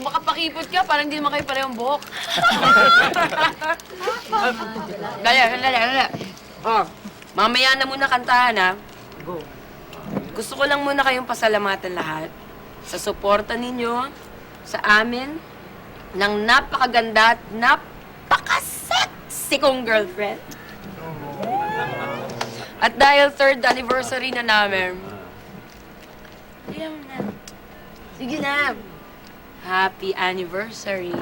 Kung makapakipot ka, parang hindi naman kayo parehong buhok. dali, dali, dali. Oh, mamaya na muna kantahan, ha? Go. Gusto ko lang muna kayong pasalamatan lahat sa suporta ninyo sa amin ng napakaganda at napaka-sexy kong girlfriend. At dahil third anniversary na namin, Ayaw na. Sige na. Happy anniversary.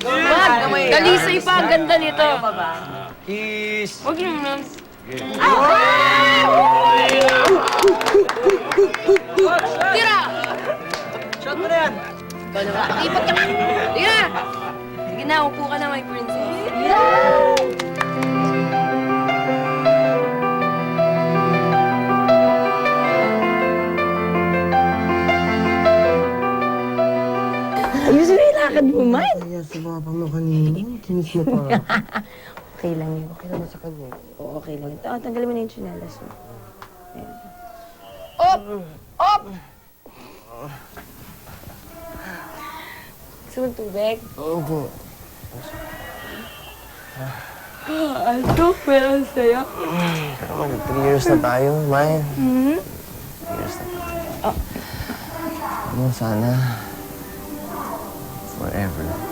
Wag! Dalisay pa, ang ganda nito. Kiss! Huwag yun na. Tira! Shot mo na yan! Ikaw na ba? Ipat ka! Na! Sige na, upo ka na, my princess. Ayusin mo yung lakad mo, man. Kaya sumapa mo kanina. Kinis mo pa. Okay lang yun. Okay naman sa kanya. Oo, okay lang. Ito, tanggalin mo na yung chinelas mo. Up! Up! Gusto mo ng tubig? Opo. Alto, pero ang saya. Pero mag 3 years na tayo, Mine. Hmm? 3 years na tayo. Ano, sana. heaven.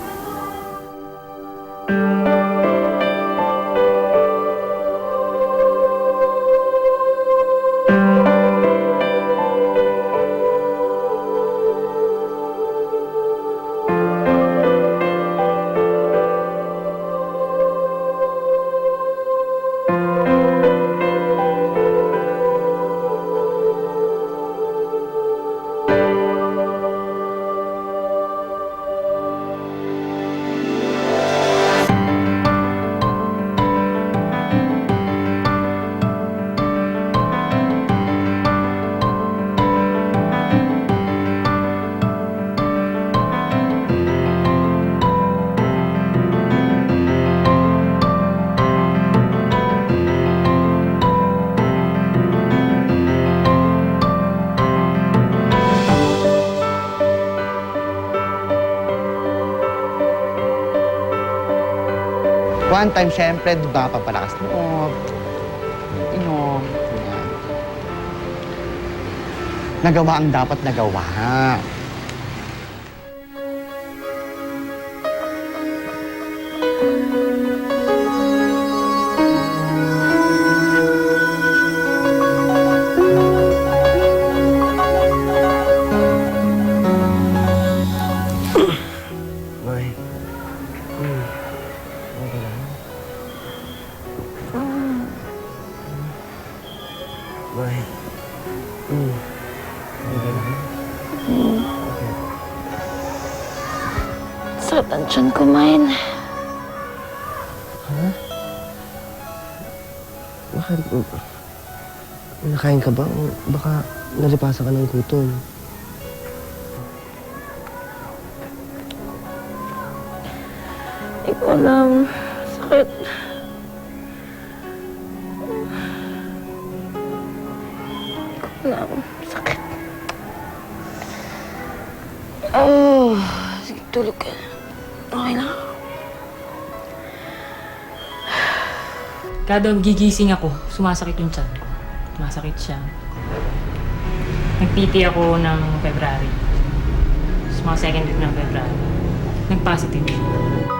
One time, syempre, di ba, papalakas mo. Inom. Nagawa ang dapat nagawa. Mine. Hmm. Okay lang. Okay. Sa tansyon ko, man. Bakit? Nakain ka ba? O Baka nalipasan ka ng gutom. Hindi ko alam. Sakit. Hindi ko alam. Sakit. Oh, sige, tulog ka. Okay lang. Kada gigising ako, sumasakit yung tiyan ko. Sumasakit siya. Nag-PT ako ng February. Sa mga second week ng February. Nag-positive siya.